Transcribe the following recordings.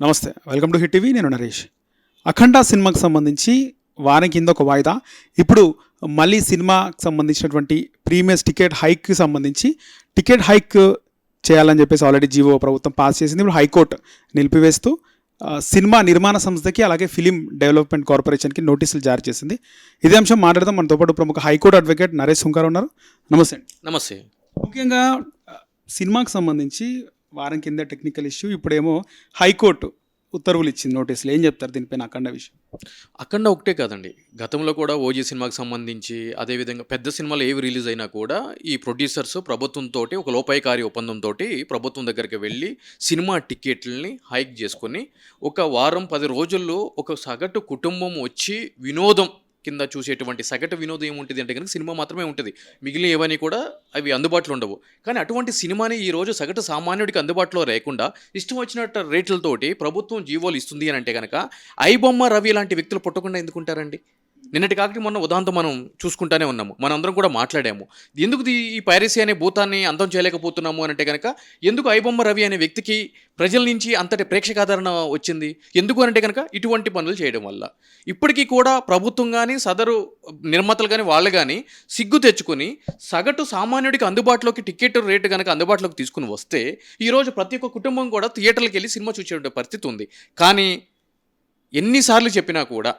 నమస్తే welcome to hit TV నేను నరేష్. అఖండ సినిమాకి సంబంధించి వారం కింద ఒక వాయిదా. ఇప్పుడు మళ్ళీ సినిమాకి సంబంధించినటువంటి ప్రీమియస్ టికెట్ హైక్కి సంబంధించి టికెట్ హైక్ చేయాలని చెప్పేసి ఆల్రెడీ జీవో ప్రభుత్వం పాస్ చేసింది. ఇప్పుడు హైకోర్టు నిలిపివేస్తూ సినిమా నిర్మాణ సంస్థకి అలాగే ఫిలిం డెవలప్మెంట్ కార్పొరేషన్కి నోటీసులు జారీ చేసింది. ఇదే అంశం మాట్లాడదాం. మనతో పాటు ప్రముఖ హైకోర్టు అడ్వకేట్ నరేష్ సుంకర్ ఉన్నారు. నమస్తే. అండి నమస్తే. ముఖ్యంగా సినిమాకి సంబంధించి వారం కింద టెక్నికల్ ఇష్యూ ఇప్పుడేమో హైకోర్టు ఉత్తర్వులు ఇచ్చింది నోటీసులు. ఏం చెప్తారు దీనిపైన అఖండ విషయం? అఖండ ఒకటే కాదండి. గతంలో కూడా ఓజీ సినిమాకి సంబంధించి అదేవిధంగా పెద్ద సినిమాలు ఏవి రిలీజ్ అయినా కూడా ఈ ప్రొడ్యూసర్స్ ప్రభుత్వంతో ఒక లోపాయకారి ఒప్పందంతో ప్రభుత్వం దగ్గరికి వెళ్ళి సినిమా టికెట్లని హైక్ చేసుకొని ఒక వారం పది రోజుల్లో ఒక సగటు కుటుంబం వచ్చి వినోదం కింద చూసేటువంటి సగటు వినోదం ఏముంటుంది అంటే కనుక సినిమా మాత్రమే ఉంటుంది. మిగిలిన ఏవని కూడా అవి అందుబాటులో ఉండవు. కానీ అటువంటి సినిమాని ఈ రోజు సగటు సామాన్యుడికి అందుబాటులో లేకుండా ఇష్టం వచ్చినట్టు రేట్లతోటి ప్రభుత్వం జీవోలు ఇస్తుంది అని అంటే కనుక ఐబొమ్మ రవి లాంటి వ్యక్తులు పుట్టకుండా ఎందుకుంటారండి? నిన్నటి కాకటి మొన్న ఉదాహరణతో మనం చూసుకుంటానే ఉన్నాము. మనందరం కూడా మాట్లాడాము. ఎందుకు ఈ పైరసీ అనే భూతాన్ని అంతం చేయలేకపోతున్నాము అని అంటే కనుక ఎందుకు ఐబొమ్మ రవి అనే వ్యక్తికి ప్రజల నుంచి అంతటి ప్రేక్షకాదరణ వచ్చింది? ఎందుకు అంటే కనుక ఇటువంటి పనులు చేయడం వల్ల. ఇప్పటికీ కూడా ప్రభుత్వం కానీ సదరు నిర్మాతలు కానీ వాళ్ళు కానీ సిగ్గు తెచ్చుకొని సగటు సామాన్యుడికి అందుబాటులోకి టికెట్ రేటు కనుక అందుబాటులోకి తీసుకుని వస్తే ఈరోజు ప్రతి ఒక్క కుటుంబం కూడా థియేటర్లకు వెళ్ళి సినిమా చూసే పరిస్థితి ఉంది. కానీ ఎన్నిసార్లు చెప్పినా కూడా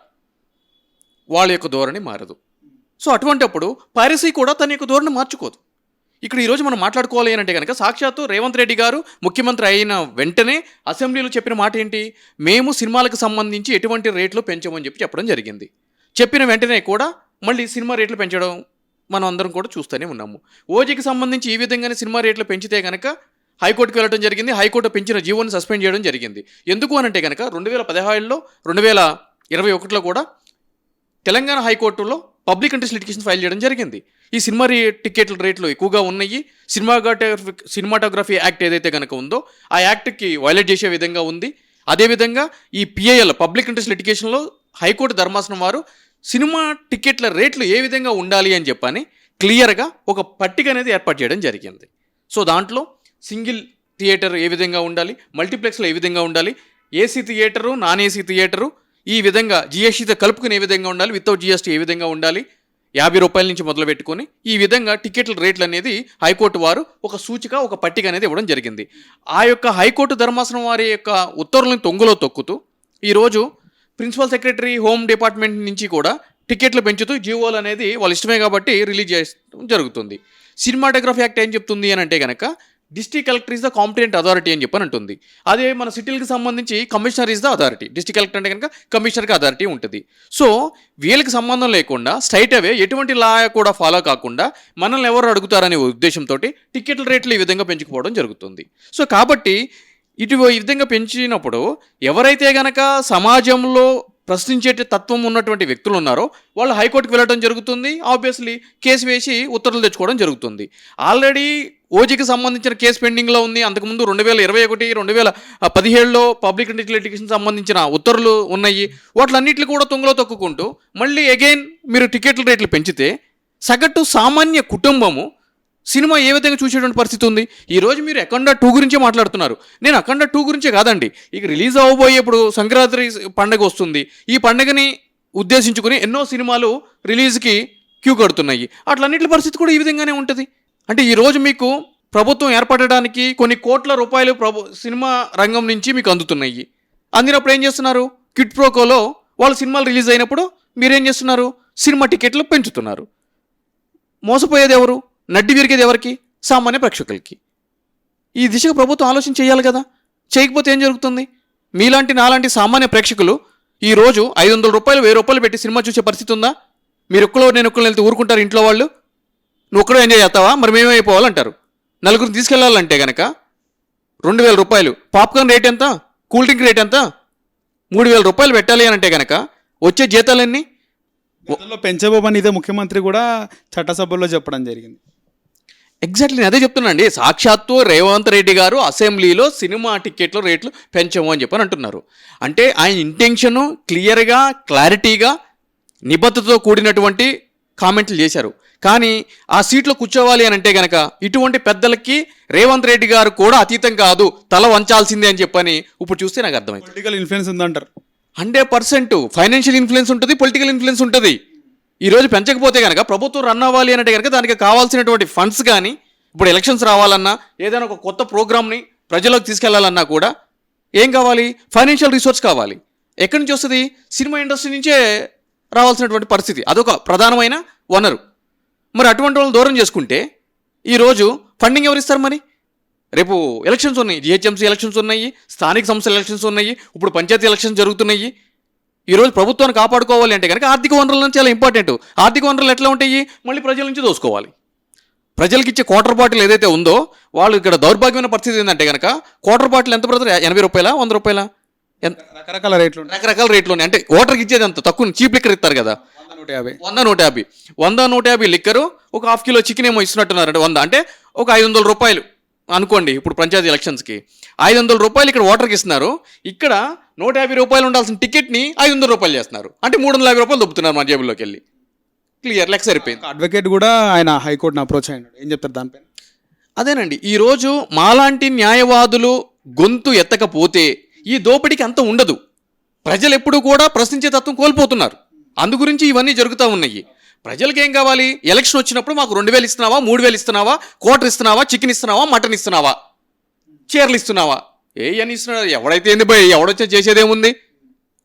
వాళ్ళ యొక్క ధోరణి మారదు. సో అటువంటప్పుడు పైరసీ కూడా తన యొక్క ధోరణి మార్చుకోదు. ఇక్కడ ఈరోజు మనం మాట్లాడుకోవాలి అని అంటే కనుక సాక్షాత్తు రేవంత్ రెడ్డి గారు ముఖ్యమంత్రి అయిన వెంటనే అసెంబ్లీలో చెప్పిన మాట ఏంటి? మేము సినిమాలకు సంబంధించి ఎటువంటి రేట్లు పెంచమని చెప్పి చెప్పడం జరిగింది. చెప్పిన వెంటనే కూడా మళ్ళీ సినిమా రేట్లు పెంచడం మనం అందరం కూడా చూస్తూనే ఉన్నాము. ఓజీకి సంబంధించి ఈ విధంగానే సినిమా రేట్లు పెంచితే కనుక హైకోర్టుకు వెళ్ళడం జరిగింది. హైకోర్టు పెంచిన జీవోని సస్పెండ్ చేయడం జరిగింది. ఎందుకు అని అంటే కనుక రెండు వేల పదహారులో రెండు వేల ఇరవై ఒకటిలో కూడా తెలంగాణ హైకోర్టులో పబ్లిక్ ఇంట్రెస్ట్ లిటికేషన్ ఫైల్ చేయడం జరిగింది. ఈ సినిమా రే టికెట్ల రేట్లు ఎక్కువగా ఉన్నాయి. సినిమాటోగ్రఫీ సినిమాటోగ్రఫీ యాక్ట్ ఏదైతే కనుక ఉందో ఆ యాక్ట్కి వైలేట్ చేసే విధంగా ఉంది. అదేవిధంగా ఈ పిఐఎల్ పబ్లిక్ ఇంట్రెస్ట్ లిటికేషన్లో హైకోర్టు ధర్మాసనం వారు సినిమా టికెట్ల రేట్లు ఏ విధంగా ఉండాలి అని చెప్పని క్లియర్గా ఒక పట్టిక అనేది ఏర్పాటు చేయడం జరిగింది. సో దాంట్లో సింగిల్ థియేటర్ ఏ విధంగా ఉండాలి మల్టీప్లెక్స్లో ఏ విధంగా ఉండాలి AC theatre non AC theatre ఈ విధంగా జిఎస్టీతో కలుపుకుని ఏ విధంగా ఉండాలి వితౌట్ జిఎస్టీ ఏ విధంగా ఉండాలి? యాభై రూపాయల నుంచి మొదలుపెట్టుకొని ఈ విధంగా టికెట్ల రేట్లు అనేది హైకోర్టు వారు ఒక సూచిక ఒక పట్టిక అనేది ఇవ్వడం జరిగింది. ఆ యొక్క హైకోర్టు ధర్మాసనం వారి యొక్క ఉత్తర్వులను తొంగులో తొక్కుతూ ఈరోజు ప్రిన్సిపల్ సెక్రటరీ హోమ్ డిపార్ట్మెంట్ నుంచి కూడా టికెట్లు పెంచుతూ జీవోలు అనేది వాళ్ళ ఇష్టమే కాబట్టి రిలీజ్ చేయడం జరుగుతుంది. సినిమాటోగ్రఫీ యాక్ట్ ఏం చెప్తుంది అని అంటే కనుక district collector is the competent authority అని చెప్పని అంటుంది. అదే మన సిటీలకు సంబంధించి commissioner is the authority district collector అంటే కనుక కమిషనర్కి అథారిటీ ఉంటుంది. సో వీళ్ళకి సంబంధం లేకుండా స్ట్రైట్ అవే ఎటువంటి లా కూడా ఫాలో కాకుండా మనల్ని ఎవరు అడుగుతారనే ఉద్దేశంతో టికెట్ల రేట్లు ఈ విధంగా పెంచుకుపోవడం జరుగుతుంది. సో కాబట్టి ఇటు ఈ విధంగా పెంచినప్పుడు ఎవరైతే గనక సమాజంలో ప్రశ్నించే తత్వం ఉన్నటువంటి వ్యక్తులు ఉన్నారో వాళ్ళు హైకోర్టుకు వెళ్ళడం జరుగుతుంది. ఆబ్వియస్లీ కేసు వేసి ఉత్తర్వులు తెచ్చుకోవడం జరుగుతుంది. ఆల్రెడీ ఓజీకి సంబంధించిన కేసు పెండింగ్లో ఉంది. అంతకుముందు రెండు వేల ఇరవై ఒకటి రెండు వేల పదిహేడులో పబ్లిక్ లిటిగేషన్ సంబంధించిన ఉత్తర్వులు ఉన్నాయి. వాటిలన్నింటిని కూడా తొంగలో తొక్కుకుంటూ మళ్ళీ అగైన్ మీరు టికెట్ల రేట్లు పెంచితే సగటు సామాన్య కుటుంబము సినిమా ఏ విధంగా చూసేటువంటి పరిస్థితి ఉంది? ఈరోజు మీరు అఖండ టూ గురించే మాట్లాడుతున్నారు. నేను అఖండ టూ గురించే కాదండి. ఇక రిలీజ్ అవ్వబోయేప్పుడు సంక్రాంతి పండగ వస్తుంది. ఈ పండగని ఉద్దేశించుకుని ఎన్నో సినిమాలు రిలీజ్కి క్యూ కడుతున్నాయి. అట్లన్నింటి పరిస్థితి కూడా ఈ విధంగానే ఉంటుంది. అంటే ఈరోజు మీకు ప్రభుత్వం ఏర్పడడానికి కొన్ని కోట్ల రూపాయలు ప్రభు సినిమా రంగం నుంచి మీకు అందుతున్నాయి. అందినప్పుడు ఏం చేస్తున్నారు? కిట్ ప్రోకోలో వాళ్ళ సినిమాలు రిలీజ్ అయినప్పుడు మీరేం చేస్తున్నారు? సినిమా టికెట్లు పెంచుతున్నారు. మోసపోయేది ఎవరు? నడ్డి విరిగేది ఎవరికి? సామాన్య ప్రేక్షకులకి. ఈ దిశగా ప్రభుత్వం ఆలోచన చేయాలి కదా. చేయకపోతే ఏం జరుగుతుంది? మీలాంటి నాలాంటి సామాన్య ప్రేక్షకులు ఈ రోజు ఐదు వందల రూపాయలు వెయ్యి రూపాయలు పెట్టి సినిమా చూసే పరిస్థితి ఉందా? మీరు ఒక్కలో నేను ఒక్కరు వెళ్తే ఊరుకుంటారు ఇంట్లో వాళ్ళు? నువ్వు ఒక్కడో ఎంజాయ్ చేస్తావా? మరి మేమే అయిపోవాలంటారు. నలుగురిని తీసుకెళ్ళాలంటే గనక రెండు వేల రూపాయలు. పాప్కార్న్ రేట్ ఎంత? కూల్ డ్రింక్ రేట్ ఎంత? మూడు వేల రూపాయలు పెట్టాలి అని అంటే గనక వచ్చే జీతాలన్నీ పెంచబోమని ఇదే ముఖ్యమంత్రి కూడా చట్టసభలో చెప్పడం జరిగింది. ఎగ్జాక్ట్లీ నేను అదే చెప్తున్నానండి సాక్షాత్తు రేవంత్ రెడ్డి గారు అసెంబ్లీలో సినిమా టికెట్ల రేట్లు పెంచము అని చెప్పని అంటున్నారు. అంటే ఆయన ఇంటెన్షను క్లియర్గా క్లారిటీగా నిబద్ధతతో కూడినటువంటి కామెంట్లు చేశారు. కానీ ఆ సీట్లో కూర్చోవాలి అని అంటే గనక ఇటువంటి పెద్దలకి రేవంత్ రెడ్డి గారు కూడా అతీతం కాదు తల వంచాల్సిందే అని చెప్పని ఇప్పుడు చూస్తే నాకు అర్థమైంది. పొలిటికల్ ఇన్ఫ్లుయెన్స్ ఉందంటారు. హండ్రెడ్ పర్సెంట్ ఫైనాన్షియల్ ఇన్ఫ్లుయెన్స్ ఉంటుంది పొలిటికల్ ఇన్ఫ్లుయెన్స్ ఉంటుంది. ఈ రోజు పెంచకపోతే కనుక ప్రభుత్వం రన్ అవ్వాలి అంటే కనుక దానికి కావాల్సినటువంటి ఫండ్స్ కానీ ఇప్పుడు ఎలక్షన్స్ రావాలన్నా ఏదైనా ఒక కొత్త ప్రోగ్రామ్ని ప్రజలకు తీసుకెళ్ళాలన్నా కూడా ఏం కావాలి? ఫైనాన్షియల్ రిసోర్స్ కావాలి. ఎక్కడి నుంచి వస్తుంది? సినిమా ఇండస్ట్రీ నుంచే రావాల్సినటువంటి పరిస్థితి. అదొక ప్రధానమైన వనరు. మరి అటువంటి వాళ్ళని దూరం చేసుకుంటే ఈరోజు ఫండింగ్ ఎవరు ఇస్తారు మరి? రేపు ఎలక్షన్స్ ఉన్నాయి. జిహెచ్ఎంసీ ఎలక్షన్స్ ఉన్నాయి. స్థానిక సంస్థల ఎలక్షన్స్ ఉన్నాయి. ఇప్పుడు పంచాయతీ ఎలక్షన్స్ జరుగుతున్నాయి. ఈరోజు ప్రభుత్వాన్ని కాపాడుకోవాలి అంటే కనుక ఆర్థిక వనరుల నుంచి చాలా ఇంపార్టెంట్ ఆర్థిక వనరులు ఎట్లా ఉంటాయి? మళ్ళీ ప్రజల నుంచి దోసుకోవాలి. ప్రజలకు ఇచ్చే క్వార్టర్ బాటిల్ ఏదైతే ఉందో వాళ్ళు ఇక్కడ దౌర్భాగ్యమైన పరిస్థితి ఏంటంటే కనుక క్వార్టర్ బాటిల్ ఎంత బ్రదర్ ఎనభై రూపాయల? వంద రూపాయల? ఎంత రకరకాల రేట్లు రకరకాల రేట్లు ఉన్నాయి. అంటే ఓటర్కి ఇచ్చేది అంత తక్కువ చీప్ లిక్కర్ ఇస్తారు కదా. నూట యాభై. వంద నూట యాభై. వంద నూట యాభై లిక్కరు ఒక హాఫ్ కిలో చికెన్ ఏమో ఇస్తున్నట్టున్నారంటే వంద. అంటే ఒక ఐదు వందల రూపాయలు అనుకోండి ఇప్పుడు పంచాయతీ ఎలక్షన్స్కి. ఐదు వందల రూపాయలు ఇక్కడ ఓటర్కి ఇస్తున్నారు. ఇక్కడ నూట యాభై రూపాయలు ఉండాల్సిన టికెట్ని ఐదు వందల రూపాయలు చేస్తున్నారు. అంటే మూడు వందల యాభై రూపాయలు దొబ్బుతున్నారు మా జేబుల్లోకి వెళ్ళి. క్లియర్ లెక్క సరిపోయింది. అడ్వకేట్ కూడా ఆయన హైకోర్టును అప్రోచ్ అయినాడు ఏం చెప్తారు దానిపైన అదేనండి ఈరోజు మాలాంటి న్యాయవాదులు గొంతు ఎత్తకపోతే ఈ దోపిడీకి అంత ఉండదు. ప్రజలు ఎప్పుడు కూడా ప్రశ్నించే తత్వం కోల్పోతున్నారు. అందు గురించి ఇవన్నీ జరుగుతూ ఉన్నాయి. ప్రజలకి ఏం కావాలి? ఎలక్షన్ వచ్చినప్పుడు మాకు రెండు వేలు ఇస్తున్నావా మూడు వేలు ఇస్తున్నావా కోటర్ ఇస్తున్నావా చికెన్ ఇస్తున్నావా మటన్ ఇస్తున్నావా చీరలు ఇస్తున్నావా? ఏ అని ఇస్తున్నారు ఎవడైతే ఏంది పోయి ఎవడొచ్చా చేసేదేముంది?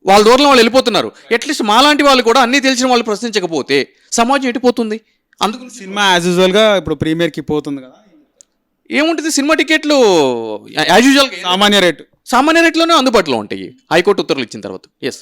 వాళ్ళ దూరంలో వాళ్ళు వెళ్ళిపోతున్నారు. అట్లీస్ట్ మాలాంటి వాళ్ళు కూడా అన్నీ తెలిసిన వాళ్ళు ప్రశ్నించకపోతే సమాజం ఎటుపోతుంది అందుకు సినిమా యాజ్ యూజువల్గా ఇప్పుడు ప్రీమియర్కి పోతుంది కదా? ఏముంటుంది? సినిమా టికెట్లు యాజ్ యూజువల్ సామాన్య రేటు. సామాన్య రేట్లోనే అందుబాటులో ఉంటాయి. హైకోర్టు ఉత్తర్వులు ఇచ్చిన తర్వాత. Yes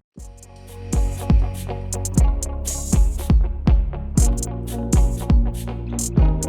Bye.